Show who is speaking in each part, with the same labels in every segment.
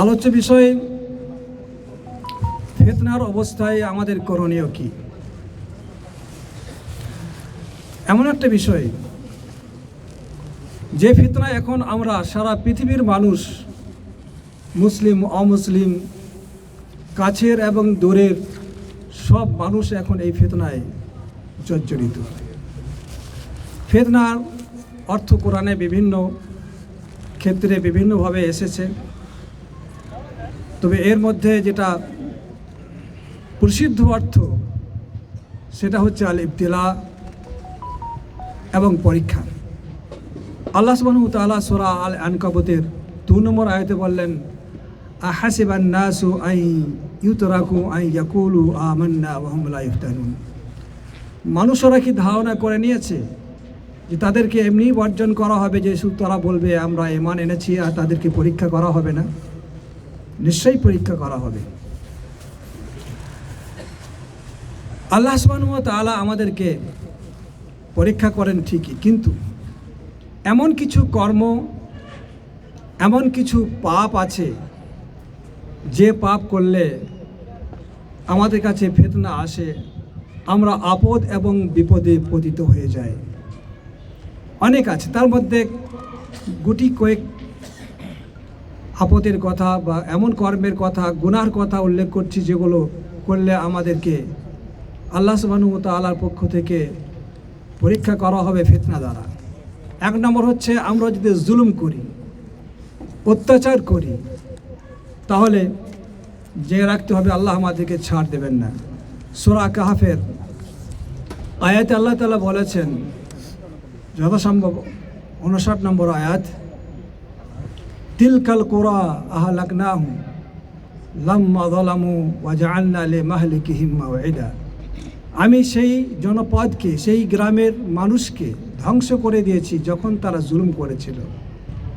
Speaker 1: আলোচ্য বিষয়ে, ফেতনার অবস্থায় আমাদের করণীয় কি? এমন একটা বিষয়, যে ফিতনা এখন আমরা সারা পৃথিবীর মানুষ, মুসলিম, অমুসলিম, কাছের এবং দূরের সব মানুষ এখন এই ফেতনায় জর্জরিত। ফেতনার অর্থ কোরআনে বিভিন্ন ক্ষেত্রে বিভিন্নভাবে এসেছে। তবে এর মধ্যে যেটা প্রসিদ্ধ অর্থ, সেটা হচ্ছে আল ইবতিলা এবং পরীক্ষা। আল্লাহ সুবহানাহু ওয়া তাআলা সূরা আল আনকাবুতের দু নম্বর আয়াতে বললেন, আহাসিবান আই ইউতরাকু আই ইয়াকুলু আমান্না মানুষরা কি ধারণা করে নিয়েছে যে তাদেরকে এমনি বর্জন করা হবে, যে তারা বলবে, আমরা এমান এনেছি আর তাদেরকে পরীক্ষা করা হবে না। নিশ্চয়ই পরীক্ষা করা হবে। আল্লাহ ওয়া তাআলা আমাদেরকে পরীক্ষা করেন ঠিকই, কিন্তু এমন কিছু কর্ম, এমন কিছু পাপ আছে, যে পাপ করলে আমাদের কাছে ফেতনা আসে, আমরা আপদ এবং বিপদে পতিত হয়ে যাই। অনেক আছে। তার মধ্যে গুটি কয়েক আপদের কথা বা এমন কর্মের কথা, গুনার কথা উল্লেখ করছি যেগুলো করলে আমাদেরকে আল্লাহ সুবানু তালার পক্ষ থেকে পরীক্ষা করা হবে ফিতনা দ্বারা। এক নম্বর হচ্ছে আমরা যদি জুলুম করি, অত্যাচার করি, তাহলে যে রাখতে হবে আল্লাহ আমাদেরকে ছাড় দেবেন না। সোরা কাহাফের আয়াতে আল্লাহ তালা বলেছেন যথাসম্ভব উনষাট নম্বর আয়াত, তিলকাল কোরা আহলাকনাহু লাম্মা দলামু ওয়াজআলনা লি মাহলিকিহিম মাওইদা আমি সেই জনপদকে, সেই গ্রামের মানুষকে ধ্বংস করে দিয়েছি যখন তারা জুলুম করেছিল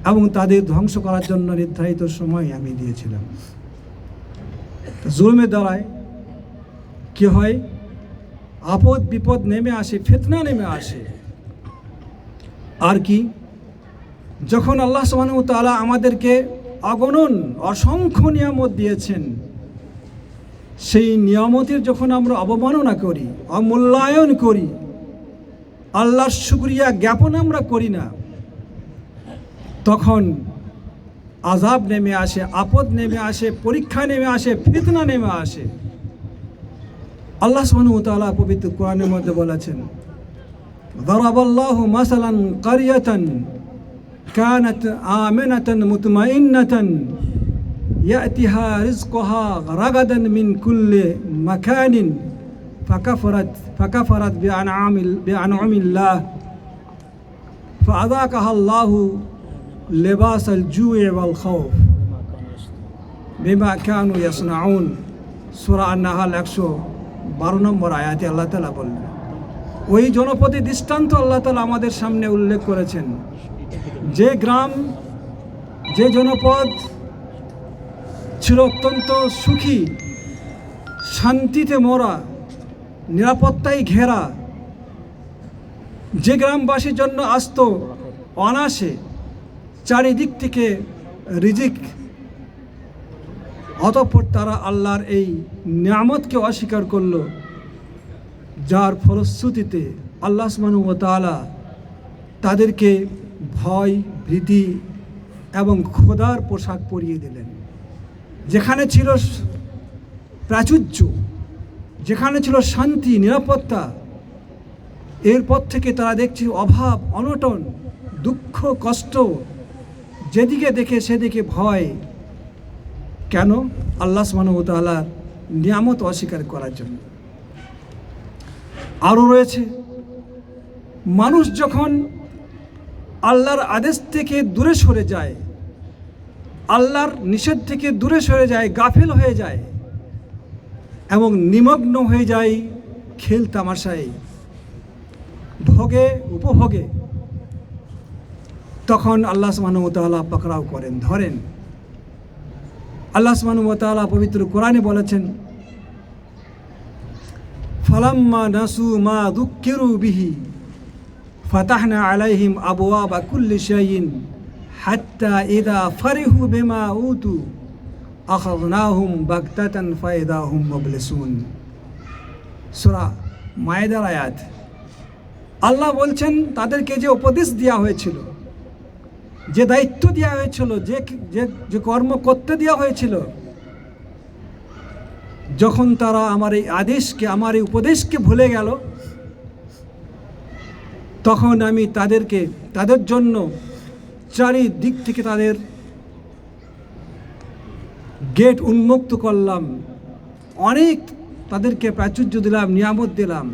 Speaker 1: এবং তাদের ধ্বংস করার জন্য নির্ধারিত সময় আমি দিয়েছিলাম। জুলুমের দ্বারায় কি হয়? আপদ বিপদ নেমে আসে, ফেতনা নেমে আসে। আর কি? যখন আল্লাহ সুবহানাহু ওয়া তাআলা আমাদেরকে অগণন অসংখ্য নিয়ামত দিয়েছেন, সেই নিয়ামতের যখন আমরা অবমাননা করি, অমূল্যায়ন করি, আল্লাহর শুক্রিয়া জ্ঞাপন আমরা করি না, তখন আজাব নেমে আসে, আপদ নেমে আসে, পরীক্ষা নেমে আসে, ফিতনা নেমে আসে। আল্লাহ সুবহানাহু ওয়া তাআলা পবিত্র কোরআনের মধ্যে বলেছেন ضرب الله مثلا قرية كانت آمنة مطمئنة يأتيها رزقها رغدا من كل مكان فكفرت فكفرت بأنعام بأنعم الله فأذاقها الله لباس الجوع والخوف بما كانوا يصنعون سورة النحل একশো বারো নম্বর আয়াতে আল্লাহ তালা বললেন ওই জনপদে দৃষ্টান্ত আল্লাহ তালা আমাদের সামনে উল্লেখ করেছেন। যে গ্রাম, যে জনপদ ছিল অত্যন্ত সুখী, শান্তিতে মরা, নিরাপত্তায় ঘেরা, যে গ্রামবাসীর জন্য আসত অনাসে চারিদিক থেকে রিজিক, অতঃপর তারা আল্লাহর এই নিয়ামতকে অস্বীকার করল। যার ফলশ্রুতিতে আল্লাহ ওয়া তাআলা তাদেরকে ভয়, ভীতি এবং খোদার পোশাক পরিয়ে দিলেন। যেখানে ছিল প্রাচুর্য, যেখানে ছিল শান্তি, নিরাপত্তা, এরপর থেকে তারা দেখছে অভাব, অনটন, দুঃখ, কষ্ট, যেদিকে দেখে সেদিকে ভয়। কেন? আল্লাহ তাআলার নিয়ামত অস্বীকার করার জন্য। আরও রয়েছে। মানুষ যখন আল্লাহর আদেশ থেকে দূরে সরে যায়, আল্লাহর নিষেধ থেকে দূরে সরে যায়, গাফেল হয়ে যায় এবং নিমগ্ন হয়ে যায় খেল তামাশায়, ভোগে, উপভোগে, তখন আল্লাহ সুবহানাহু পাকড়াও করেন, ধরেন। আল্লাহ সুবহানাহু পবিত্র কোরআনে বলেছেন ফালাম্মা নাসু মা দুঃখিরু বিহি। ফাতাহনা আলাইহিম আবওয়াবা কুল্লি শাইইন হাত্তা ইদা ফারিহু বিমা উতু। আখাযনাহুম বাগতাতান ফাইদা হুম মুবলিসুন। সূরা মায়েদার আয়াত। আল্লাহ বলছেন, তাদেরকে যে উপদেশ দেওয়া হয়েছিল, যে দায়িত্ব দেওয়া হয়েছিল, যে যে কর্ম করতে দেওয়া হয়েছিল যখন তারা আমার এই আদেশকে, আমার এই উপদেশকে ভুলে গেল, তখন আমি তাদেরকে, তাদের জন্য চারিদিক থেকে তাদের গেট উন্মুক্ত করলাম। অনেক তাদেরকে প্রাচুর্য দিলাম, নিয়ামত দিলাম।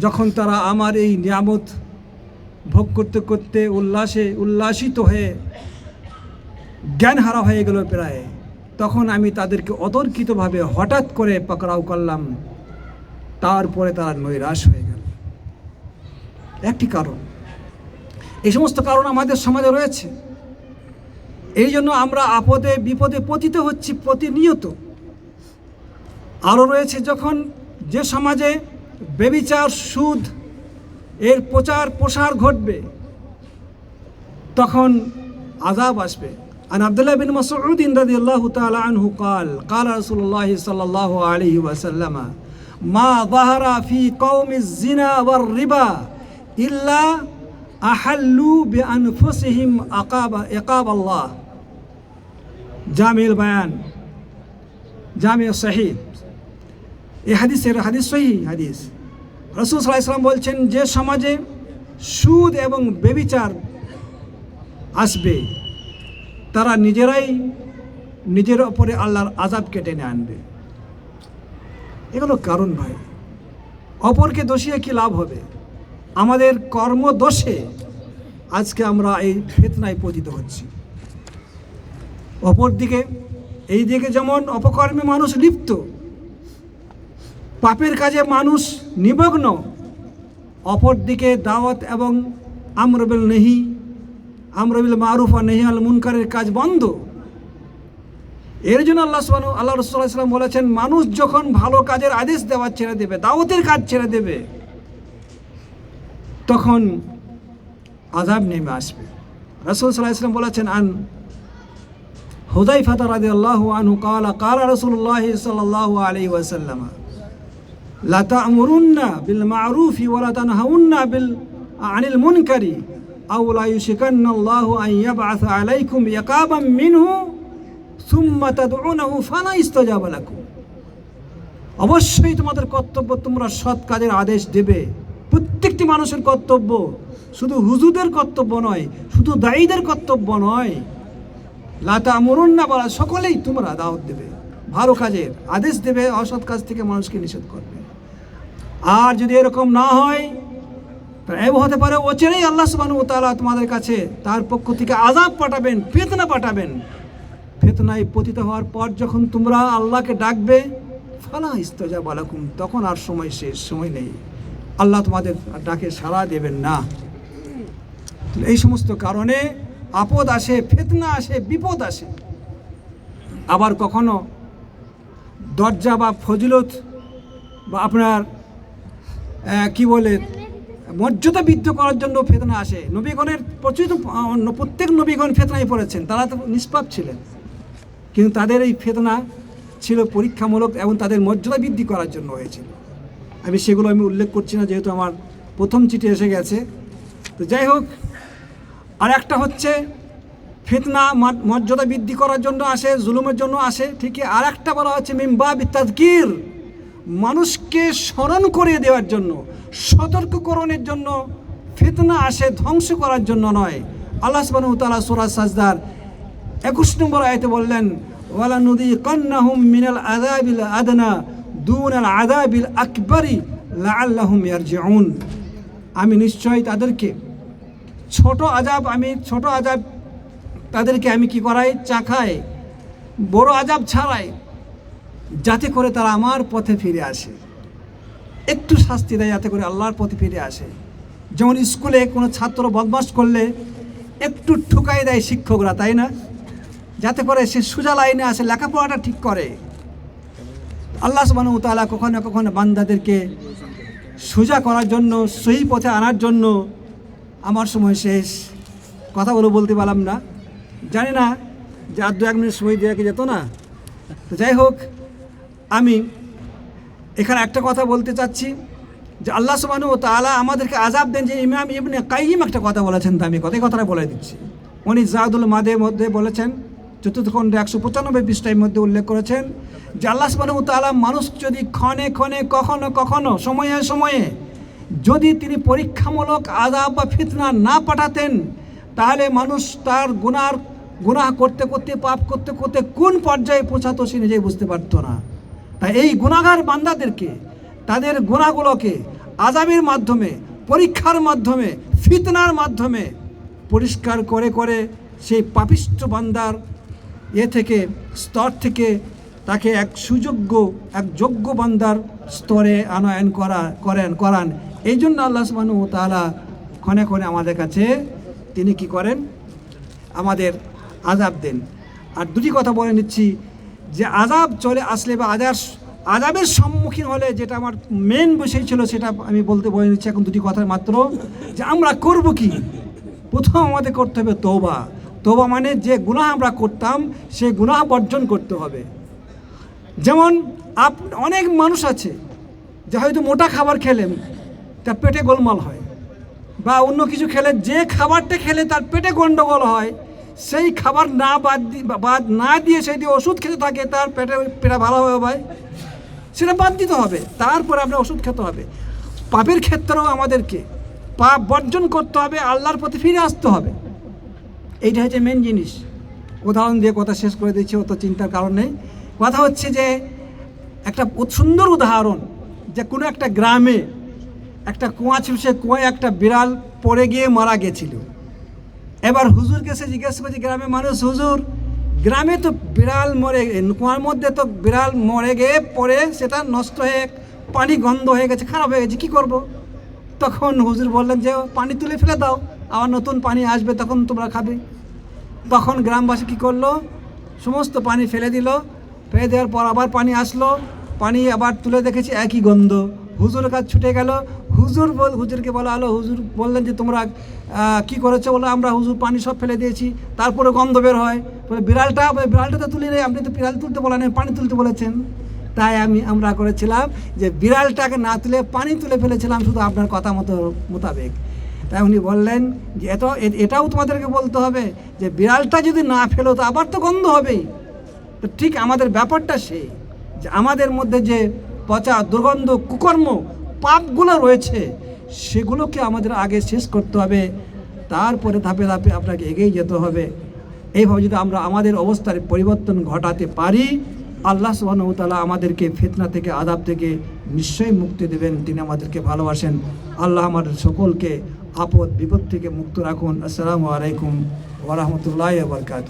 Speaker 1: যখন তারা আমার এই নিয়ামত ভোগ করতে করতে উল্লাসে, উল্লাসিত হয়ে জ্ঞান হারা হয়ে গেল প্রায়। তখন আমি তাদেরকে অতর্কিতভাবে হঠাৎ করে পাকড়াও করলাম। তারপরে তারা নৈরাশ হয়ে গেল। একটি কারণ, এই সমস্ত কারণ আমাদের সমাজে রয়েছে। এই জন্য আমরা আপদে বিপদে পতিত হচ্ছি প্রতিনিয়ত। আরও রয়েছে যখন যে সমাজে বেবিচার, সুদ, এর প্রচার প্রসার ঘটবে, তখন আজাব আসবে। عن عبد الله بن مسعود رضي الله تعالى عنه قال قال رسول الله صلى الله عليه وسلم ما ظهر في قوم الزنا والربا إلا أحلوا بأنفسهم عقاب عقاب الله جامع البيان جامع الصحيح এই হাদিসের হাদিস সহি হাদিস রসুল সাল্লাহ ইসলাম বলছেন যে সমাজে সুদ এবং বেবিচার আসবে তারা নিজেরাই নিজের ওপরে আল্লাহর আজাব কেটে টেনে আনবে। এগুলো কারণ ভাই। অপরকে দোষিয়ে কি লাভ হবে? আমাদের কর্মদোষে আজকে আমরা এই ফেতনায় পতিত হচ্ছি। অপরদিকে এই দিকে যেমন অপকর্মে মানুষ লিপ্ত, পাপের কাজে মানুষ নিমগ্ন, অপরদিকে দাওয়াত এবং আমরবিল নেহি আমরবিল মারুফ আর নেহিয়াল মুনকারের কাজ বন্ধ। এর জন্য আল্লাহ সুবাহ আল্লাহ রসুল্লাহাম বলেছেন, মানুষ যখন ভালো কাজের আদেশ দেওয়ার ছেড়ে দেবে, দাওয়াতের কাজ ছেড়ে দেবে, তখন আজাব নেমে আসবে। রসুল সাল্লাহ ইসলাম বলেছেন, আন হুদাই ফাতার আদি আল্লাহ আনু কালা কালা রসুল্লাহ সাল্লাহ আলি ওয়াসাল্লাম লাতা আমরুন্না বিল মারুফি ওলা তানহাউন্না বিল আনিল মুনকারী। আউলা ইউশিকান্নাল্লাহু আইয়াবআস আলাইকুম ইয়াকাবাম মিনহু সুম্মা তাদউনাহু ফালা ইস্তাজাবা লাকুম। অবশ্যই তোমাদের কর্তব্য তোমরা সৎ কাজের আদেশ দেবে। প্রত্যেকটি মানুষের কর্তব্য শুধু হুজুদের কর্তব্য নয়, শুধু দায়ীদের কর্তব্য নয়। লাতা মরুন না বলা সকলেই তোমরা দাওয়াত দেবে। ভালো কাজের আদেশ দেবে, অসৎ কাজ থেকে মানুষকে নিষেধ করবে। আর যদি এরকম না হয় এও হতে পারে অচেরেই আল্লাহ সুবাহ তালা তোমাদের কাছে তার পক্ষ থেকে আজাব পাঠাবেন, ফেতনা পাঠাবেন। ফেতনায় পতিত হওয়ার পর যখন তোমরা আল্লাহকে ডাকবে, ফালা ইস্তজা বালাকুম তখন আর সময় শেষ, সময় নেই। আল্লাহ তোমাদের ডাকে সাড়া দেবেন না। এই সমস্ত কারণে আপদ আসে, ফেতনা আসে, বিপদ আসে। আবার কখনো দরজা বা ফজিলত বা আপনার কি বলে মর্যাদা বৃদ্ধ করার জন্য ফেতনা আসে। নবীগণের প্রচুর প্রত্যেক নবীগণ ফেতনায় পড়েছেন, তারা তো নিষ্পাপ ছিলেন। কিন্তু তাদের এই ফেতনা ছিল পরীক্ষামূলক এবং তাদের মর্যাদা বৃদ্ধি করার জন্য হয়েছিল। আমি সেগুলো আমি উল্লেখ করছি না, যেহেতু আমার প্রথম চিঠি এসে গেছে। তো যাই হোক আর একটা হচ্ছে, ফিতনা মর্যাদা বৃদ্ধি করার জন্য আসে, জুলুমের জন্য আসে, ঠিকই। আর একটা বলা হচ্ছে মিম্বা বিত্তাজকির মানুষকে স্মরণ করিয়ে দেওয়ার জন্য, সতর্ককরণের জন্য, ফিতনা আসে ধ্বংস করার জন্য নয়। আল্লাহ সুবহানাহু ওয়া তাআলা সাজদার একুশ নম্বর আয়তে বললেন ওয়ালা নদী কন্নাহুম মিনাল আদাবিল আদনা দুন আল আদাবিল আকবরি লাআল্লাহুম ইয়ারজিউন। আমি নিশ্চয়ই তাদেরকে, ছোট আজাব আমি, ছোট আজাব তাদেরকে আমি কি করাই? চাখাই। বড় আজাব ছাড়াই। যাতে করে তারা আমার পথে ফিরে আসে। একটু শাস্তি দেয় যাতে করে আল্লাহর পথে ফিরে আসে। যেমন স্কুলে কোনো ছাত্র বদমাস করলে একটু ঠুকাই দেয় শিক্ষকরা, তাই না? যাতে করে সে সোজা লাইনে আসে, লেখাপড়াটা ঠিক করে। আল্লাহ সুবাহ তাআলা কখনো কখনো বান্দাদেরকে সোজা করার জন্য, সহি পথে আনার জন্য আমার সময় শেষ। কথাগুলো বলতে পারলাম না। জানি না, যে আর দু এক মিনিট সময় দেওয়া কি যেত না। তো যাই হোক আমি এখানে একটা কথা বলতে চাচ্ছি যে আল্লাহ সুবানু তালা আমাদেরকে আজাব দেন যে ইমাম ইবনে কাইম একটা কথা বলেছেন তো আমি কথাই কথাটা বলে দিচ্ছি। উনি জাহাদুল মাদের মধ্যে বলেছেন, চতুর্থ একশো পঁচানব্বই পৃষ্ঠার মধ্যে উল্লেখ করেছেন যে আল্লাহ সুবানু তালা মানুষ যদি ক্ষণে ক্ষণে কখনো কখনো, সময়ে সময়ে যদি তিনি পরীক্ষামূলক আজাব বা ফিতনা না পাঠাতেন, তাহলে মানুষ তার গুনার, গুনাহ করতে করতে, পাপ করতে করতে কোন পর্যায়ে পৌঁছাতো সে নিজেই বুঝতে পারতো না। তাই এই গুণাগার বান্দাদেরকে, তাদের গুণাগুলোকে আজাবের মাধ্যমে, পরীক্ষার মাধ্যমে, ফিতনার মাধ্যমে পরিষ্কার করে করে সেই পাপিষ্ট বান্দার এ থেকে, স্তর থেকে তাকে এক সুযোগ্য, এক যোগ্য বান্দার স্তরে আনয়ন করা, করেন, করান। এই জন্য আল্লাহ সুবাহ তালা ক্ষণে ক্ষণে আমাদের কাছে তিনি কি করেন? আমাদের আজাব দেন। আর দুটি কথা বলে নিচ্ছি। যে আজাব চলে আসলে বা আজার আজাবের সম্মুখীন হলে যেটা আমার মেন বিষয় ছিল সেটা আমি বলতে বলে নিচ্ছি এখন দুটি কথা মাত্র, যে আমরা করব কি? প্রথম আমাদের করতে হবে তোবা তোবা মানে যে গুনাহ আমরা করতাম, সেই গুনাহ বর্জন করতে হবে। যেমন আপ, অনেক মানুষ আছে, যে হয়তো মোটা খাবার খেলে, তার পেটে গোলমাল হয়, বা অন্য কিছু খেলে, যে খাবারটা খেলে তার পেটে গণ্ডগোল হয় সেই খাবার না বাদ বাদ না দিয়ে সেই দিয়ে ওষুধ খেতে থাকে, তার পেটে পেটা ভালো হবে ভাই। সেটা বাদ দিতে হবে, তারপরে আপনার ওষুধ খেতে হবে। পাপের ক্ষেত্রেও আমাদেরকে পাপ বর্জন করতে হবে, আল্লাহর প্রতি ফিরে আসতে হবে। এইটা হচ্ছে মেন জিনিস। উদাহরণ দিয়ে কথা শেষ করে দিচ্ছি, অত চিন্তার কারণ নেই। কথা হচ্ছে যে, একটা সুন্দর উদাহরণ যে কোনো একটা গ্রামে একটা কুয়া ছিল সে কুয়ায় একটা বিড়াল পড়ে গিয়ে মারা গেছিল। এবার হুজুর কাছে জিজ্ঞেস করছি গ্রামে মানুষ, হুজুর, গ্রামে তো বিড়াল মরে কুয়ার মধ্যে তো বিড়াল মরে গিয়ে পরে সেটা নষ্ট হয়ে, পানি গন্ধ হয়ে গেছে, খারাপ হয়ে গেছে, কী করব। তখন হুজুর বললেন যে, পানি তুলে ফেলে দাও, আবার নতুন পানি আসবে, তখন তোমরা খাবে। তখন গ্রামবাসী কী করল? সমস্ত পানি ফেলে দিল, ফেলে দেওয়ার পর আবার পানি আসলো, পানি আবার তুলে দেখেছি একই গন্ধ। হুজুরের কাছে ছুটে গেল হুজুর বল, হুজুরকে বলা হলো হুজুর বললেন যে তোমরা কি করেছ? বলে, আমরা হুজুর পানি সব ফেলে দিয়েছি, তারপরে গন্ধ বের হয়। বলে, বিড়ালটা বিড়ালটা তো তুলি নেই আপনি তো বিড়াল তুলতে বলেন পানি তুলতে বলেছেন। তাই আমি, আমরা করেছিলাম যে বিড়ালটাকে না তুলে, পানি তুলে ফেলেছিলাম শুধু আপনার কথা মতো, মোতাবেক। তাই উনি বললেন যে, এত এটাও তোমাদেরকে বলতে হবে যে, বিড়ালটা যদি না ফেলো, তো আবার তো গন্ধ হবেই। তো ঠিক আমাদের ব্যাপারটা সেই, যে আমাদের মধ্যে যে পচা, দুর্গন্ধ, কুকর্ম পাপগুলো রয়েছে, সেগুলোকে আমাদের আগে শেষ করতে হবে। তারপরে ধাপে ধাপে আপনাকে এগিয়ে যেতে হবে। এইভাবে যদি আমরা আমাদের অবস্থার পরিবর্তন ঘটাতে পারি, আল্লাহ সুবাহতালা আমাদেরকে ফিতনা থেকে আদাব থেকে নিশ্চয়ই মুক্তি দেবেন। তিনি আমাদেরকে ভালোবাসেন। আল্লাহ আমাদের সকলকে আপদ বিপদ থেকে মুক্ত রাখুন। আসসালামু আলাইকুম ওরহমতুল্লাহ বরকাত